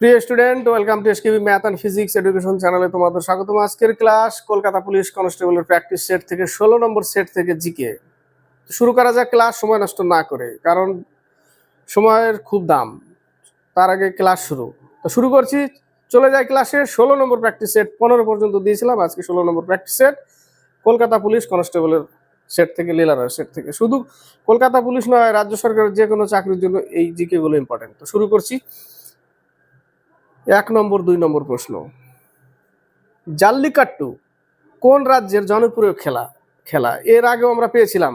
প্রিয় student, welcome to SKB math and physics education চ্যানেলে তোমাদের স্বাগতম। আজকের ক্লাস কলকাতা পুলিশ কনস্টেবলের প্র্যাকটিস সেট থেকে ষোলো নম্বর সেট থেকে জিকে। শুরু করা যাক ক্লাস, সময় নষ্ট না করে, কারণ সময়ের খুব দাম। তার আগে ক্লাস শুরু। তো শুরু করছি, চলে যায় ক্লাসে। ষোলো নম্বর প্র্যাকটিস সেট, পনেরো পর্যন্ত দিয়েছিলাম আজকে ষোলো নম্বর প্র্যাকটিস সেট। কলকাতা পুলিশ কনস্টেবলের সেট থেকে লীলার সেট থেকে। শুধু কলকাতা পুলিশ নয়, রাজ্য সরকারের যে কোনো চাকরির জন্য এই জিকে গুলো ইম্পর্টেন্ট তো শুরু করছি। এক নম্বর, দুই নম্বর প্রশ্ন। জাল্লিকাট্টু কোন রাজ্যের জনপ্রিয় খেলা? খেলা। এর আগেও আমরা পেয়েছিলাম।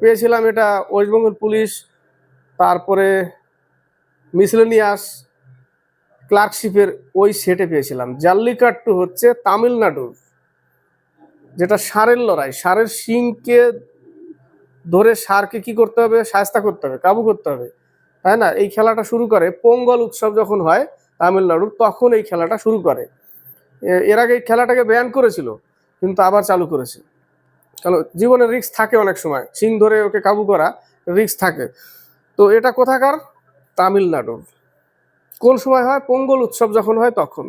পেয়েছিলাম এটা ওয়েস্ট বেঙ্গল পুলিশ, তারপরে মিসলেনিয়াস, ক্লার্কশিপের ওই সেটে পেয়েছিলাম। জাল্লিকাট্টু হচ্ছে তামিলনাড়ুর, যেটা সারের লড়াই। সারের শিংকে ধরে সারকে কি করতে হবে? সায়স্তা করতে হবে, কাবু করতে হবে। তাই না? এই খেলাটা শুরু করে পোঙ্গল উৎসব যখন হয় তামিলনাড়ুর, তখন এই খেলাটা শুরু করে। এর আগে এই খেলাটাকে ব্যান করেছিল, কিন্তু আবার চালু করেছে। কারণ জীবনের রিস্ক থাকে অনেক সময়। সিং ধরে ওকে কাবু করা রিস্ক থাকে। তো এটা কোথাকার? তামিলনাড়ুর। কোন সময় হয়? পোঙ্গল উৎসব যখন হয় তখন।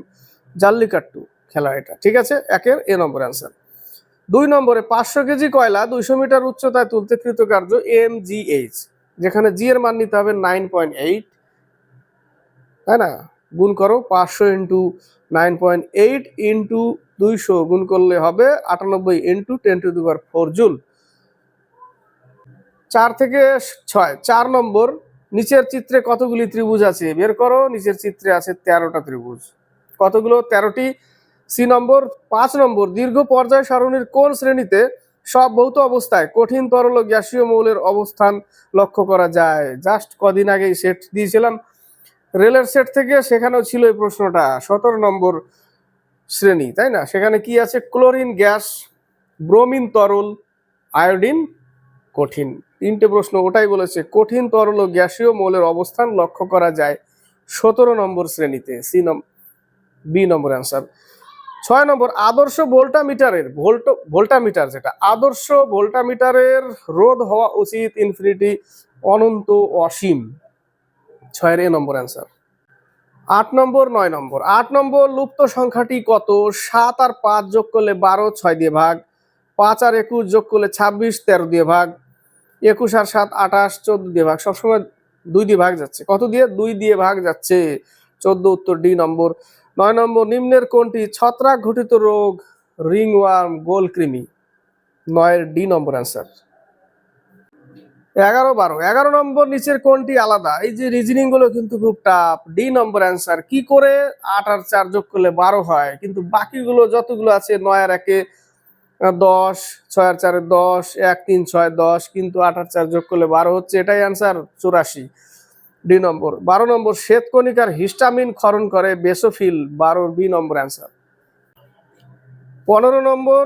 জাল্লিকাট্টু খেলা এটা, ঠিক আছে? একের এ নম্বর অ্যান্সার দুই নম্বরে পাঁচশো কেজি কয়লা দুইশো মিটার উচ্চতায় তুলতে কৃতকার্য এম জি এইচ যেখানে জি এর মান নিতে হবে নাইন পয়েন্ট এইট তাই না? গুণ করো পাঁচশো into nine point eight into দুইশো গুণ করলে হবে আটানব্বই ইন্টু টেন টু দুবার ফোর জুল। চার থেকে ছয়, চার নম্বর, নিচের চিত্রে কতগুলি ত্রিভুজ আছে? বের করো, নিচের চিত্রে আছে তেরোটা ত্রিভুজ। কতগুলো? তেরোটি। সি নম্বর, পাঁচ নম্বর, দীর্ঘ পর্যায় সারণীর কোন শ্রেণীতে সব ভৌত অবস্থায় কঠিন তরল গ্যাসীয় মৌলের অবস্থান লক্ষ্য করা যায়। জাস্ট কদিন আগেই সেট দিয়েছিলাম। রেলের সেট থেকে সেখানেও ছিল এই প্রশ্নটা। সতেরো নম্বর শ্রেণি, তাই না? সেখানে কি আছে? ক্লোরিন গ্যাস, ব্রোমিন তরল, আয়োডিন কঠিন। তিনটে প্রশ্ন ওটাই বলেছে, কঠিন তরল গ্যাসীয় মৌলের অবস্থান লক্ষ্য করা যায় সতেরো নম্বর শ্রেণীতে। সি নম বি নম্বর অ্যান্সার ছয় নম্বর, আদর্শ ভোল্টামিটারের, ভোল্ট, ভোল্টামিটার যেটা, আদর্শ ভোল্টামিটারের রোধ হওয়া উচিত ইনফিনিটি অনন্ত অসীম। ছয়ের এ নম্বর অ্যান্সার আট নম্বর, নয় নম্বর। আট নম্বর, লুপ্ত সংখ্যাটি কত? সাত আর পাঁচ যোগ করলে বারো, ছয় দিয়ে ভাগ। পাঁচ আর একুশ যোগ করলে ছাব্বিশ, তেরো দিয়ে ভাগ। একুশ আর সাত, আঠাশ, চোদ্দ দিয়ে ভাগ। সবসময় দুই দিয়ে ভাগ যাচ্ছে। কত দিয়ে? দুই দিয়ে ভাগ যাচ্ছে। চোদ্দ উত্তর ডি নম্বর। নয় নম্বর, নিম্নের কোনটি? ছত্রাক ঘটিত রোগ, রিংওয়ার্ম, গোল কৃমি। নয়ের ডি নম্বর অ্যান্সার। এগারো বারো। এগারো নম্বর, নিচের কোনটি আলাদা? এই যে রিজনিংগুলো কিন্তু খুব টাফ ডি নম্বর অ্যান্সার, কি করে আট আর চার যোগ করলে বারো হয়? কিন্তু বাকিগুলো যতগুলো আছে, নয় আর একে দশ, ছয় আর চারে দশ, এক, তিন, ছয়, দশ, কিন্তু আট আর চার যোগ করলে বারো হচ্ছে, এটাই অ্যান্সার, চুরাশি। ডি নম্বর। বারো নম্বর, শ্বেতকণিকার হিস্টামিন ক্ষরণ করে বেসোফিল। বারো, বি নম্বর অ্যান্সার। পনেরো নম্বর,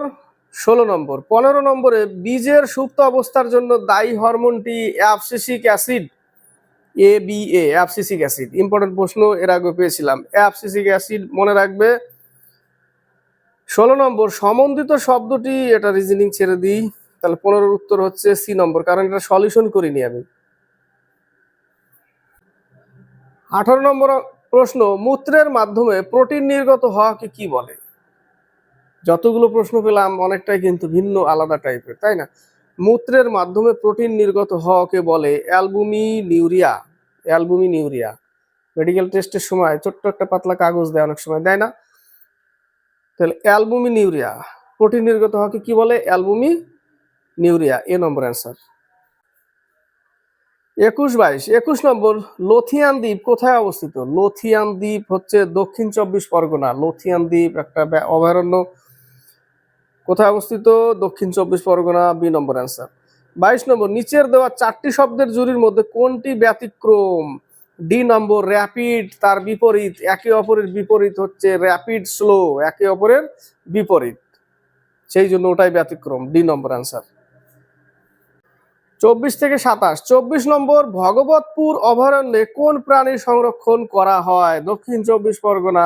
ষোলো নম্বর। পনেরো নম্বরে বীজের সুপ্ত অবস্থার জন্য দায়ী হরমোনটি abscisic acid, A B A acid. Important প্রশ্ন, এর আগে পেয়েছিলাম। অ্যাবসিসিক অ্যাসিড মনে রাখবে। ষোলো নম্বর সমন্বিত শব্দটি, এটা রিজনিং ছেড়ে দিই। তাহলে পনেরোর উত্তর হচ্ছে সি নম্বর, কারণ এটা সলিউশন করিনি আমি। আঠারো নম্বর প্রশ্ন, মূত্রের মাধ্যমে প্রোটিন নির্গত হওয়াকে কি বলে? যতগুলো প্রশ্ন পেলাম, অনেকটাই কিন্তু ভিন্ন, আলাদা টাইপের, তাই না? মূত্রের মাধ্যমে প্রোটিন নির্গত হওয়াকে বলে albuminuria albuminuria medical টেস্টের সময় ছোট্ট একটা পাতলা কাগজ দেয়, অনেক সময় দেয় না। তাহলে অ্যালবুমিন ইউরিয়া প্রোটিন নির্গত হওয়াকে কি বলে? অ্যালবুমি নিউরিয়া এ নম্বর অ্যান্সার। একুশ বাইশ, একুশ নম্বর, লোথিয়ান দ্বীপ কোথায় অবস্থিত? লোথিয়ান দ্বীপ হচ্ছে দক্ষিণ চব্বিশ পরগনা। লোথিয়ান দ্বীপ একটা অভয়ারণ্য। কোথায় অবস্থিত? দক্ষিণ চব্বিশ পরগনা, বি নম্বর অ্যান্সার বাইশ নম্বর, নিচের দেওয়া চারটি শব্দের জুরির মধ্যে কোনটি ব্যতিক্রম? ডি নম্বর র্যাপিড তার বিপরীত। একে অপরের বিপরীত হচ্ছে র্যাপিড স্লো একে অপরের বিপরীত। সেই জন্য ওটাই ব্যতিক্রম। ডি নম্বর অ্যান্সার চব্বিশ থেকে সাতাশ। চব্বিশ নম্বর ভগবতপুর অভয়ারণ্যে কোন প্রাণী সংরক্ষণ করা হয়? দক্ষিণ চব্বিশ পরগনা,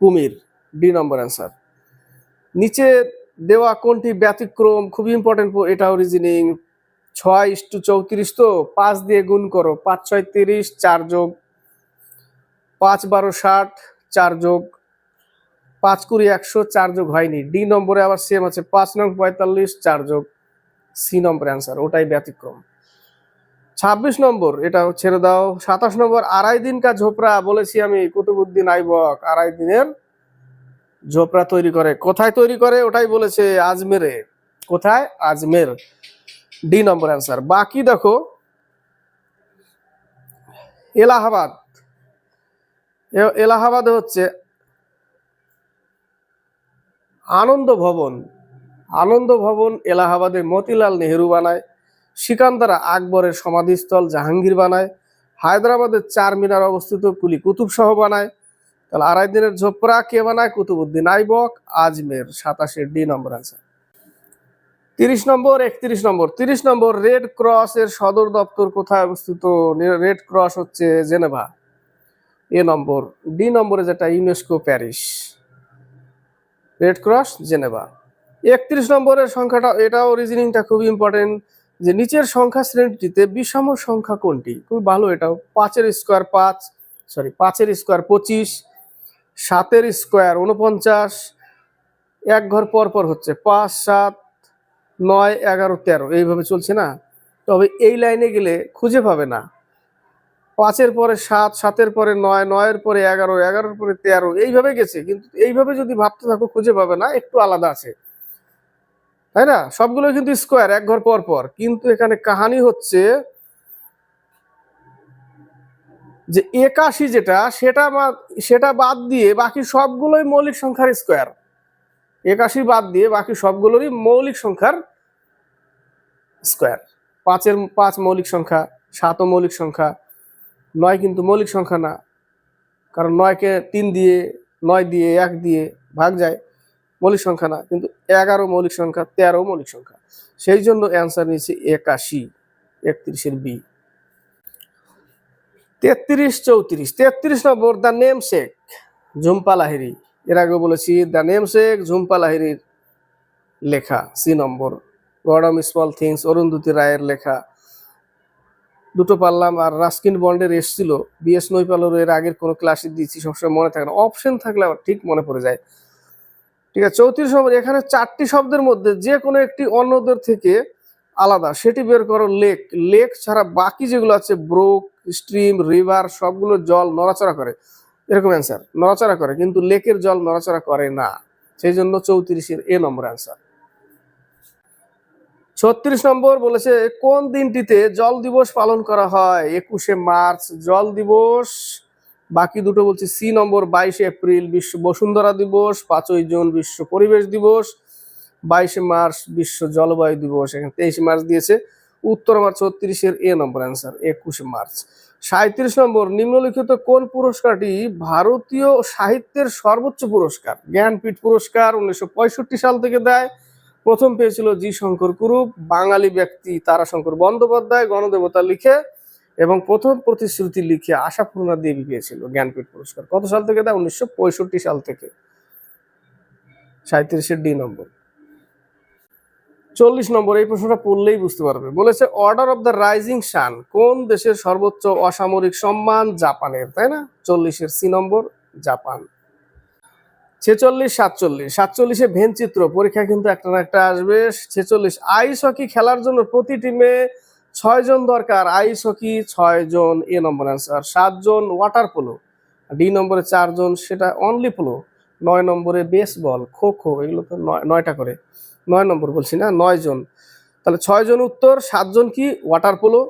কুমির, ডি নম্বর অ্যান্সার। নিচে দেওয়া কোনটি ব্যতিক্রম? খুব ইম্পর্টেন্ট এটাও রিজনিং ছয় ইস্টু চৌত্রিশ তো? পাঁচ দিয়ে গুণ করো। পাঁচ, ছয়, তিরিশ, চার যোগ। পাঁচ, বারো, ষাট, চার যোগ। পাঁচ কুড়ি, একশো, চার যোগ হয়নি। ডি নম্বরে আবার সেম আছে। পাঁচ নং, পঁয়তাল্লিশ, চার যোগ। সি নম্বর অ্যান্সার, ওটাই ব্যতিক্রম। ছাব্বিশ নম্বর, এটা ছেড়ে দাও। সাতাশ নম্বর, আড়াই দিন কা ঝোপড়া, বলেছি আমি, কুতুবুদ্দিন আইবক, আড়াই দিনের ঝোপড়া তৈরি করে। কোথায় তৈরি করে? ওটাই বলেছে আজমেরে। কোথায়? আজমের। ডি নম্বর অ্যান্সার। বাকি দেখো, এলাহাবাদ। এলাহাবাদে হচ্ছে আনন্দ ভবন। আনন্দ ভবন এলাহাবাদে মতিলাল নেহেরু বানায়, সিকান্দারা আকবরের সমাধিস্থল জাহাঙ্গীর বানায়, হায়দ্রাবাদের চার মিনার অবস্থিত কুলি কুতুব সহ বানায়। তাহলে আড়াই দিনের ঝোপড়া কে বানায়? কুতুবুদ্দিন আইবক, আজমের সাতাশের ডি নম্বর আছে তিরিশ নম্বর, একত্রিশ নম্বর। তিরিশ নম্বর, রেড ক্রস এর সদর দপ্তর কোথায় অবস্থিত? রেড ক্রস হচ্ছে জেনেভা। এ নম্বর। ডি নম্বরে যেটা UNESCO Paris. Red cross Geneva. একত্রিশ নম্বরের সংখ্যাটা, এটাও রিজনিংটা খুব ইম্পর্টেন্ট যে নিচের সংখ্যা শ্রেণীটিতে বিষম সংখ্যা কোনটি? খুব ভালো এটাও। পাঁচের স্কোয়ার পাঁচ সরি পাঁচের স্কোয়ার পঁচিশ, সাতের স্কোয়ার উনপঞ্চাশ এক ঘর পর পর হচ্ছে পাঁচ, সাত, নয়, এগারো, তেরো। এইভাবে চলছে না? তবে এই লাইনে গেলে খুঁজে পাবে না। পাঁচের পরে সাত, সাতের পরে নয়, নয়ের পরে এগারো, এগারোর পরে তেরো, এইভাবে গেছে। কিন্তু এইভাবে যদি ভাবতে থাকো, খুঁজে পাবে না, একটু আলাদা আছে। তাই না? সবগুলো কিন্তু স্কোয়ার এক ঘর পর পর। কিন্তু এখানে কাহানি হচ্ছে যে একাশি যেটা, সেটা সেটা বাদ দিয়ে বাকি সবগুলোই মৌলিক সংখ্যার স্কোয়ার একাশি বাদ দিয়ে বাকি সবগুলোরই মৌলিক সংখ্যার স্কোয়ার পাঁচের, পাঁচ মৌলিক সংখ্যা, সাতও মৌলিক সংখ্যা, নয় কিন্তু মৌলিক সংখ্যা না। কারণ নয়কে তিন দিয়ে, নয় দিয়ে, এক দিয়ে ভাগ যায়। মৌলিক সংখ্যা না, কিন্তু এগারো মৌলিক সংখ্যা, তেরো মৌলিক সংখ্যা। সেই জন্য অ্যান্সার নিয়েছে একাশি, একত্রিশের বি। তেত্রিশ চৌত্রিশ, তেত্রিশ নম্বর দ্য নেম শেখ ঝুম্পা লাহিরি এর আগে বলেছি দ্য নেম শেখ ঝুম্পা লাহিরির লেখা C number. God of small things Arundhati রায়ের লেখা। দুটো পারলাম, আর রাস্কিন বন্ডের এসছিল বিএস নৈপালের এর আগের কোনো ক্লাসে দিয়েছি, সবসময় মনে থাকে না। অপশন থাকলে আবার ঠিক মনে পড়ে যায়। ঠিক আছে, চৌত্রিশ নম্বর এখানে চারটি শব্দের মধ্যে যে কোনো একটি অন্যদের থেকে আলাদা। সেটি বের করো লেক। লেক ছাড়া বাকি যেগুলো আছে, ব্রোক, স্ট্রিম, রিভার, সবগুলো জল নড়াচড়া করে। এরকম অ্যান্সার নড়াচড়া করে, কিন্তু লেকের জল নড়াচড়া করে না। সেই জন্য চৌত্রিশের এ নম্বর অ্যান্সার ছত্রিশ নম্বর বলেছে, কোন দিনটিতে জল দিবস পালন করা হয়? একুশে মার্চ, জল দিবস বাকি দুটো বলছে, সি নম্বর বাইশে এপ্রিল বিশ্ব বসুন্ধরা দিবস, পাঁচই জুন বিশ্ব পরিবেশ দিবস, বাইশে মার্চ বিশ্ব জলবায়ু দিবস, এখানে তেইশে মার্চ দিয়েছে, উত্তর মার্চ ছত্রিশের এ নম্বর অ্যান্সার একুশে মার্চ। সাঁত্রিশ নম্বর, নিম্নলিখিত কোন পুরস্কারটি ভারতীয় সাহিত্যের সর্বোচ্চ পুরস্কার? জ্ঞানপীঠ পুরস্কার উনিশশো পঁয়ষট্টি সাল থেকে দেয়, প্রথম পেয়েছিল জি শঙ্কর কুরুপ, বাঙালি ব্যক্তি তারাশঙ্কর বন্দ্যোপাধ্যায়, গণদেবতা লিখে এবং প্রথম প্রতিশ্রুতি লিখে আশাপূর্ণা দেবী পেয়েছিল জ্ঞানপীঠ পুরস্কার। কত সাল থেকে তা? উনিশশো পঁয়ষট্টি সাল থেকে। সাঁত্রিশের ডি নম্বর। চল্লিশ নম্বর, এই প্রশ্নটা পড়লেই বুঝতে পারবে। বলেছে order of the rising sun কোন দেশের সর্বোচ্চ অসামরিক সম্মান? জাপানের। তাই না? চল্লিশের সি নম্বর, জাপান। ছেচল্লিশ, সাতচল্লিশ। সাতচল্লিশে ভেন চিত্র পরীক্ষা কিন্তু একটা না একটা আসবে। ছেচল্লিশ, আইস হকি খেলার জন্য প্রতি টিমে ছয় জন দরকার আইস হকি ছয় জন এ নম্বর অ্যান্সার সাতজন ওয়াটার পোলো ডি নম্বরে চারজন, সেটা অনলি পোলো নয় নম্বরে বেসবল খো খো, এগুলো তো নয়, নয়টা করে, নয় নম্বর বলছি না নয় জন তাহলে ছয় জন উত্তর, সাতজন কি ওয়াটার পোলো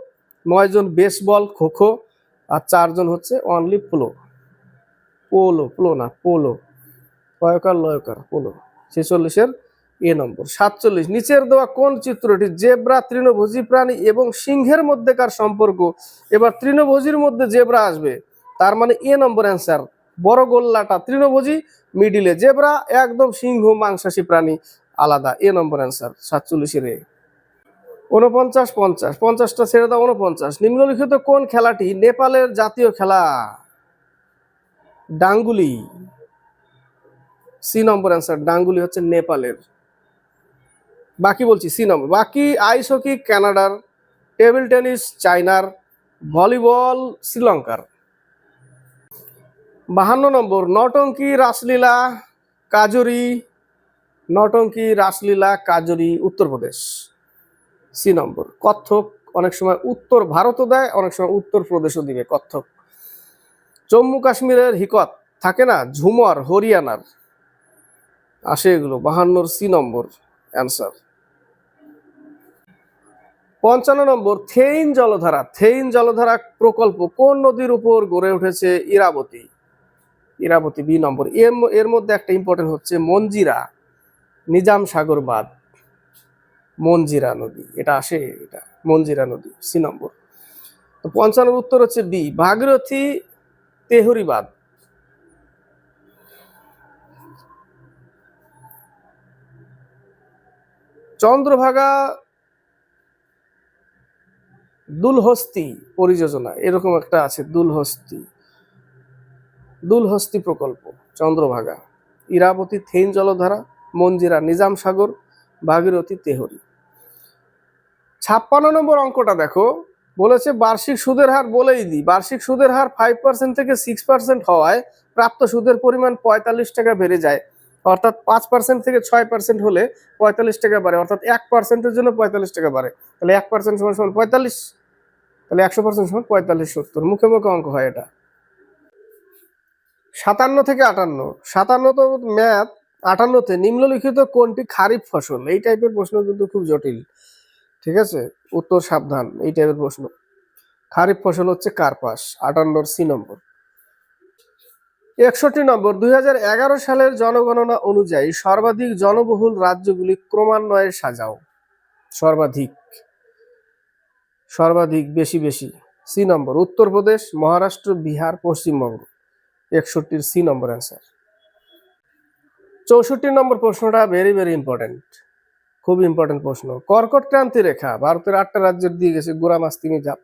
নয় জন বেসবল খো খো, আর চারজন হচ্ছে অনলি পোলো পোলো পোলো না পোলো পয়কার লয়কার পোলো ছেচল্লিশের এ নম্বর। সাতচল্লিশ, নিচের দেওয়া কোন চিত্রটি? জেব্রা, তৃণভোজী প্রাণী এবং সিংহের মধ্যেকার সম্পর্ক। এবার তৃণভোজীর মধ্যে জেব্রা আসবে। তার মানে এ নম্বর অ্যান্সার, বড় গোল্লাটা তৃণভোজী, মিডিলে জেব্রা, একদম সিংহ, মাংসাশী প্রাণী, আলাদা। এ নম্বর অ্যান্সার, সাতচল্লিশের এ। উনপঞ্চাশ পঞ্চাশ, পঞ্চাশটা ছেড়ে দাও উনপঞ্চাশ নিম্নলিখিত কোন খেলাটি নেপালের জাতীয় খেলা? ডাঙ্গুলি। সি নম্বর অ্যান্সার, ডাঙ্গুলি হচ্ছে নেপালের। বাকি বলছি, সি নম্বর বাকি আইস হকি কানাডার, টেবিল টেনিস চায়নার ভলিবল শ্রীলঙ্কার। বাহান্ন number, Nautanki Raslila, Kajri, Nautanki Raslila, Kajri Uttar Pradesh C number, Kathak, অনেক সময় উত্তর ভারতও দেয়, অনেক সময় উত্তর প্রদেশও দিবে কত্থক। জম্মু কাশ্মীরের হিকত, থাকে না? ঝুমর, হরিয়ানার। আসে এগুলো, বাহান্নর সি নম্বর অ্যান্সার পঞ্চান্ন নম্বর, থেইন জলধারা। থেইন জলধারা প্রকল্প কোন নদীর উপর গড়ে উঠেছে? ইরাবতী। ইরাবতী বি নম্বর। এর এর মধ্যে একটা ইম্পর্টেন্ট হচ্ছে মঞ্জিরা নিজাম সাগর বাঁধ। মঞ্জিরা নদী। এটা আসে এটা মঞ্জিরা নদী, সি নম্বর। তো পঞ্চান্ন উত্তর হচ্ছে বি, ভাগীরথী তেহরি বাঁধ। চন্দ্রভাগা দুলহস্তি পরিযোজনা, এরকম একটা আছে দুলহস্তি। দুলহস্তি প্রকল্প, চন্দ্রভাগা। ইরাবতী থেইন জলধারা মঞ্জিরা নিজাম সাগর, ভাগীরথী তেহরি। ছাপ্পান্ন নম্বর অঙ্কটা দেখো, বলেছে বার্ষিক সুদের হার বলেই দিই। বার্ষিক সুদের হার ফাইভ পার্সেন্ট থেকে সিক্স পার্সেন্ট হওয়ায় প্রাপ্ত সুদের পরিমাণ পঁয়তাল্লিশ টাকা বেড়ে যায়। অর্থাৎ পাঁচ পার্সেন্ট থেকে ছয় পার্সেন্ট হলে পঁয়তাল্লিশ টাকা বাড়ে। অর্থাৎ এক পার্সেন্টের জন্য পঁয়তাল্লিশ টাকা বাড়ে। তাহলে এক পার্সেন্ট সমান সমান পঁয়তাল্লিশ। তাহলে একশো পার্সেন্ট সমান পঁয়তাল্লিশ সত্তর। মুখে মুখে অঙ্ক হয় এটা। সাতান্ন থেকে আটান্ন। সাতান্ন তো ম্যাথ আটান্নতে নিম্নলিখিত কোনটি খারিফ ফসল? এই টাইপের প্রশ্ন কিন্তু খুব জটিল। ঠিক আছে? উত্তর সাবধান, এই টাইপের প্রশ্ন। খারিফ ফসল হচ্ছে কার্পাস, আটান্নর সি নম্বর। একষট্টি নম্বর, দুই হাজার এগারো সালের জনগণনা অনুযায়ী সর্বাধিক জনবহুল রাজ্যগুলি ক্রমান্বয়ে সাজাও। সর্বাধিক। সর্বাধিক বেশি বেশি। C number, Uttar Pradesh, Maharashtra, Bihar, Paschimbanga. একষট্টির C নম্বর অ্যান্সার চৌষট্টি নম্বর প্রশ্নটা ভেরি ভেরি ইম্পর্টেন্ট খুব ইম্পর্টেন্ট প্রশ্ন। কর্কট ক্রান্তি রেখা ভারতের আটটা রাজ্যের দিয়ে গেছে। গোড়া মাস্তিমি জাপ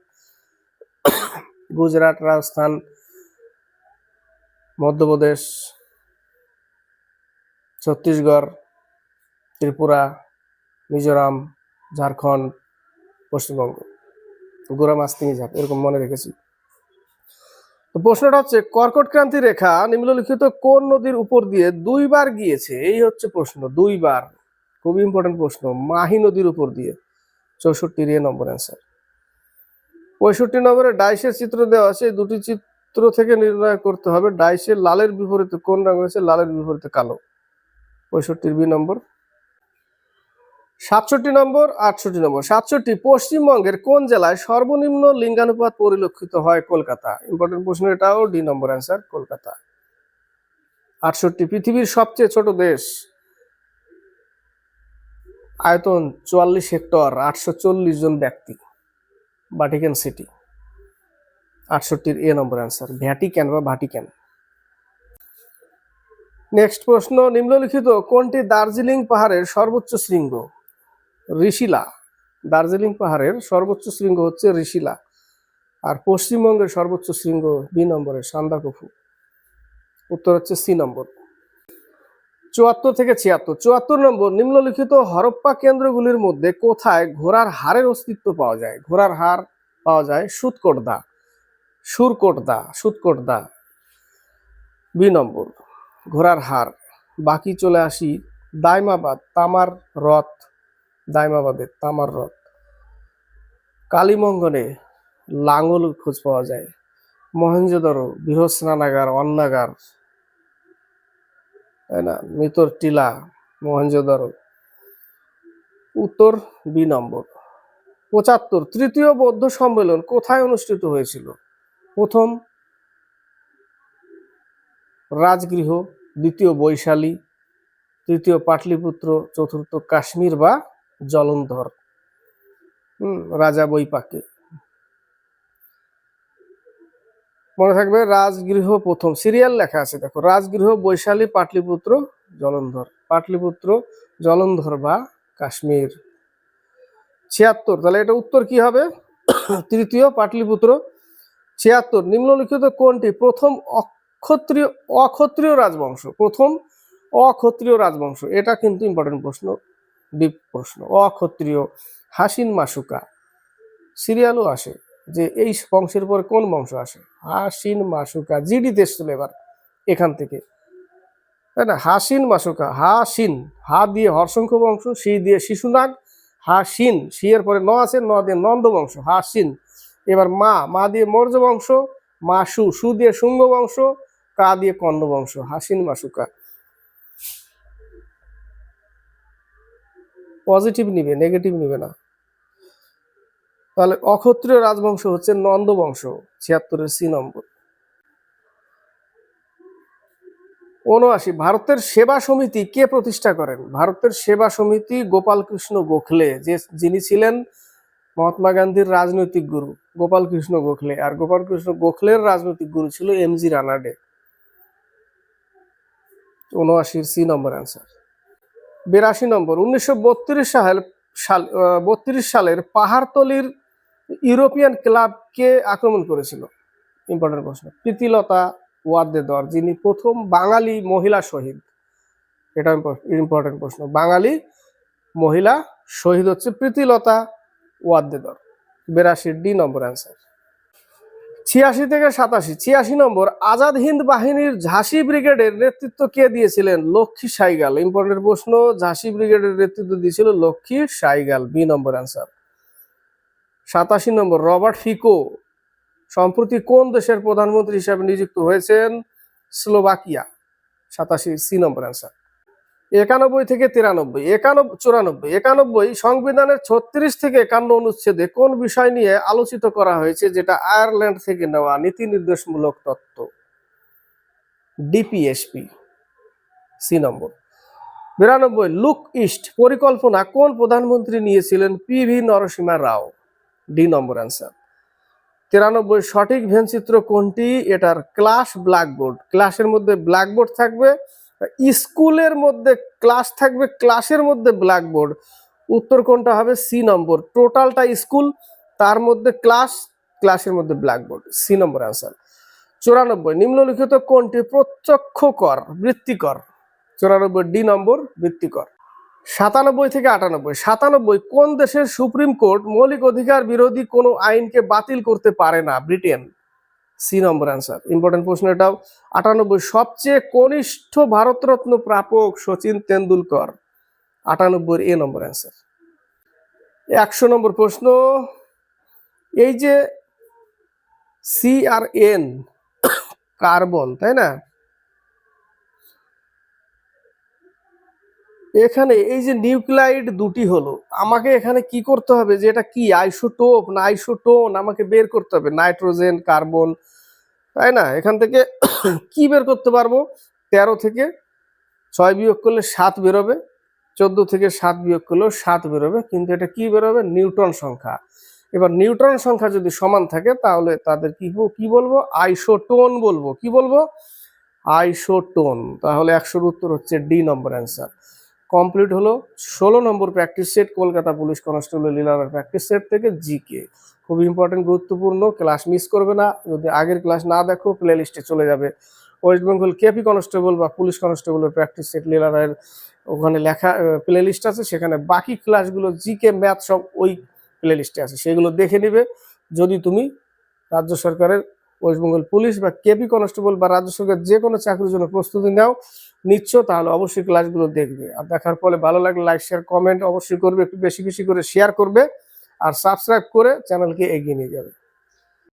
গুজরাট, রাজস্থান, মধ্যপ্রদেশ, ছত্তিশগড়, ত্রিপুরা, মিজোরাম, ঝাড়খণ্ড, পশ্চিমবঙ্গ। গোড়া মাস্তিমি ঝাপ এরকম মনে রেখেছি। তো প্রশ্নটা হচ্ছে, কর্কট ক্রান্তি রেখা নিম্নলিখিত কোন নদীর উপর দিয়ে দুইবার গিয়েছে? এই হচ্ছে প্রশ্ন, দুইবার। খুব ইম্পর্টেন্ট প্রশ্ন, মাহি নদীর উপর দিয়ে। চৌষট্টির এ নম্বর অ্যান্সার পঁয়ষট্টি নম্বরে ডাইসের চিত্র দেওয়া আছে দুটি চিত্র থেকে নির্ণয় করতে হবে, ডাইসের লালের বিপরীতে কোন রঙ হয়েছে, লালের বিপরীতে কালো। পঁয়ষট্টির বি নম্বর। সাতষট্টি নম্বর, আটষট্টি নম্বর। সাতষট্টি, পশ্চিমবঙ্গের কোন জেলায় সর্বনিম্ন লিঙ্গানুপাত পরিলক্ষিত হয় কলকাতা? ইম্পর্টেন্ট প্রশ্ন এটাও ডি নম্বর অ্যান্সার কলকাতা। আটষট্টি, পৃথিবীর সবচেয়ে ছোট দেশ। আয়তন চুয়াল্লিশ হেক্টর, আটশো চল্লিশ জন ব্যক্তি। ভাটিকান সিটি আটষট্টির এ নম্বর অ্যান্সার ভ্যাটিক্যান বা ভাটিক্যান নেক্সট প্রশ্ন, নিম্নলিখিত কোনটি দার্জিলিং পাহাড়ের সর্বোচ্চ শৃঙ্গ? ঋষিলা, দার্জিলিং পাহাড়ের সর্বোচ্চ শৃঙ্গ হচ্ছে ঋষিলা আর পশ্চিমবঙ্গের সর্বোচ্চ শৃঙ্গ বি নম্বরের সান্দাকফু। উত্তর হচ্ছে সি নম্বর। চুয়াত্তর থেকে ছিয়াত্তর। চুয়াত্তর নম্বর, নিম্নলিখিত হরপ্পা কেন্দ্রগুলির মধ্যে কোথায় ঘোড়ার হাড়ের অস্তিত্ব পাওয়া যায়? ঘোড়ার হাড় পাওয়া যায় সুতকোটদা সুরকোটদা সুতকোটদা বি নম্বর, ঘোড়ার হাড় বাকি চলে আসি দাইমাবাদ, তামার রথ দাইমাবাদের তামার রথ। কালীমঙ্গনে লাঙ্গল খোঁজ পাওয়া যায়। মহেঞ্জোদারো বৃহস্নানাগার, অন্নাগার, তাই না? মিতর টিলা মহেঞ্জোদারো উত্তর বি নম্বর। পঁচাত্তর, তৃতীয় বৌদ্ধ সম্মেলন কোথায় অনুষ্ঠিত হয়েছিল? প্রথম রাজগৃহ, দ্বিতীয় বৈশালী, তৃতীয় পাটলিপুত্র, চতুর্থ কাশ্মীর বা জলন্ধর রাজা বৈপাকে। মনে থাকবে রাজগৃহ প্রথম। সিরিয়াল লেখা আছে, দেখো। রাজগৃহ, বৈশালী, পাটলিপুত্র জলন্ধর পাটলিপুত্র জলন্ধর বা কাশ্মীর। ছিয়াত্তর, তাহলে এটা উত্তর কি হবে? তৃতীয়, পাটলিপুত্র, ছিয়াত্তর। নিম্নলিখিত কোনটি? প্রথম অক্ষত্রিয় অক্ষত্রিয় রাজবংশ। প্রথম অক্ষত্রিয় রাজবংশ। এটা কিন্তু ইম্পর্টেন্ট প্রশ্ন। প্রশ্ন। অক্ষত্রিয়, হাসিন মাসুকা। সিরিয়ালও আসে যে এই বংশের পরে কোন বংশ আসে? হাসিন মাসুকা, জিডি দেশ চলে এবার, এখান থেকে। তাই না? হাসিন মাসুকা হা শিন হা দিয়ে হর্ষঙ্খ বংশ সি দিয়ে শিশুনাগ হা শিন সি এর পরে ন আছে, ন দিয়ে নন্দ বংশ, হাসিন। এবার মা মা দিয়ে মৌর্য বংশ মা সু সু দিয়ে শুঙ্গ বংশ, কা দিয়ে কন্দ বংশ, হাসিন মাসুকা। পজিটিভ নিবে নেগেটিভ নিবে না। তাহলে অক্ষত্রিয় রাজবংশ হচ্ছে নন্দ বংশ ছিয়াত্তরের সি নম্বর। উনআশি ভারতের সেবা সমিতি কে প্রতিষ্ঠা করেন? ভারতের সেবা সমিতি গোপালকৃষ্ণ গোখলে, যে যিনি ছিলেন মহাত্মা গান্ধীর রাজনৈতিক গুরু, গোপালকৃষ্ণ গোখলে। আর গোপালকৃষ্ণ গোখলের রাজনৈতিক গুরু ছিল এম জি রানাডে। উনআশির সি নম্বর অ্যান্সার বিরাশি নম্বর। উনিশশো বত্রিশ সাল সাল বত্রিশ সালের পাহাড়তলির ইউরোপিয়ান ক্লাবকে আক্রমণ করেছিল? ইম্পর্টেন্ট প্রশ্ন। প্রীতিলতা ওয়াদ্দেদর, যিনি প্রথম বাঙালি মহিলা শহীদ। এটা ইম্পর্টেন্ট প্রশ্ন। বাঙালি মহিলা শহীদ হচ্ছে প্রীতিলতা ওয়াদ্দেদর। বিরাশি ডি নম্বর অ্যান্সার। ছিয়াশি থেকে সাতাশি, ছিয়াশি নম্বর, আজাদ হিন্দ বাহিনীর ঝাঁসি ব্রিগেডের নেতৃত্ব কে দিয়েছিলেন? লক্ষ্মী সাইগাল। ইম্পর্টেন্ট প্রশ্ন, ঝাঁসি ব্রিগেডের নেতৃত্ব দিয়েছিল লক্ষ্মী সাইগাল। বি নম্বর অ্যান্সার। সাতাশি নম্বর, রবার্ট ফিকো, সম্প্রতি কোন দেশের প্রধানমন্ত্রী হিসাবে নিযুক্ত হয়েছেন? স্লোভাকিয়া। সাতাশি, সি নম্বর অ্যান্সার। একানব্বই থেকে তিরানব্বই একানব্বই চুরানব্বই, একানব্বই সংবিধানের ছত্রিশ থেকে একান্ন অনুচ্ছেদে কোন বিষয় নিয়ে আলোচিত করা হয়েছে যেটা আয়ারল্যান্ড থেকে নেওয়া নীতি নির্দেশমূলক তত্ত্ব ডিপিএসপি সি নম্বর। বিরানব্বই, লুক ইস্ট পরিকল্পনা কোন প্রধানমন্ত্রী নিয়েছিলেন P V Narasimha Rao? D নম্বর অ্যান্সার। তিরানব্বই, সঠিক ভেনচিত্র কোনটি? এটার ক্লাস ব্ল্যাকবোর্ড। ক্লাসের মধ্যে ব্ল্যাকবোর্ড থাকবে। স্কুলের মধ্যে ক্লাস থাকবে, ক্লাসের মধ্যে ব্ল্যাকবোর্ড। উত্তর কোনটা হবে সি নম্বর। টোটালটা স্কুল, তার মধ্যে ক্লাস, ক্লাসের মধ্যে ব্ল্যাকবোর্ড। সি নম্বর অ্যান্সার চুরানব্বই, নিম্নলিখিত কোনটি প্রত্যক্ষ কর বৃত্তিকর চুরানব্বই ডি নম্বর বৃত্তিকর সাতানব্বই থেকে আটানব্বই। সাতানব্বই, কোন দেশের সুপ্রিম কোর্ট মৌলিক অধিকার বিরোধী কোনো আইনকে বাতিল করতে পারে না? ব্রিটেন। সি নম্বর অ্যান্সার ইম্পর্টেন্ট প্রশ্ন এটাও। আটানব্বই, সবচেয়ে কনিষ্ঠ ভারতরত্ন প্রাপক সচিন তেন্ডুলকর। আটানব্বই এ নম্বর অ্যান্সার একশো নম্বর প্রশ্ন, এই যে সি আর এন কার্বন তাই না? এখানে এই যে নিউক্লাইড দুটি হলো, আমাকে এখানে কি করতে হবে যে এটা কি, আইসোটোপ না আইসোটোন? আমাকে বের করতে হবে, নাইট্রোজেন, কার্বন, তাই না? এখান থেকে কি বের করতে পারব? তেরো থেকে ছয় বিয়োগ করলে সাত বেরোবে, চোদ্দ থেকে সাত বিয়োগ করলেও সাত বেরোবে, কিন্তু এটা কি বেরোবে? নিউটন সংখ্যা। এবার নিউট্রন সংখ্যা যদি সমান থাকে, তাহলে তাদের কি কি বলব? আইসোটোন বলব। কি বলব? আইসোটোন। তাহলে একশোর উত্তর হচ্ছে ডি নম্বর অ্যান্সার। কমপ্লিট হলো ষোলো নম্বর practice set Kolkata police constable লীলার প্র্যাকটিস সেট থেকে জিকে খুব ইম্পর্টেন্ট গুরুত্বপূর্ণ ক্লাস মিস করবে না। যদি আগের ক্লাস না দেখো প্লে লিস্টে চলে যাবে। ওয়েস্ট বেঙ্গল কেপি কনস্টেবল বা পুলিশ কনস্টেবলের প্র্যাকটিস সেট লীলারের ওখানে লেখা প্লে লিস্ট আছে। সেখানে বাকি ক্লাসগুলো জিকে ম্যাথ সব ওই প্লে লিস্টে আছে। সেগুলো দেখে নিবে। যদি তুমি রাজ্য সরকারের ওয়েস্ট বেঙ্গল পুলিশ বা কেপি কনস্টেবল বা রাজ্য সরকার যে কোনো চাকরির জন্য প্রস্তুতি নাও নিচ্ছ, তাহলে অবশ্যই ক্লাসগুলো দেখবে। আর দেখার ফলে ভালো লাগলে লাইক শেয়ার কমেন্ট অবশ্যই করবে, একটু বেশি বেশি করে শেয়ার করবে, আর সাবস্ক্রাইব করে চ্যানেলকে এগিয়ে নিয়ে যাবে।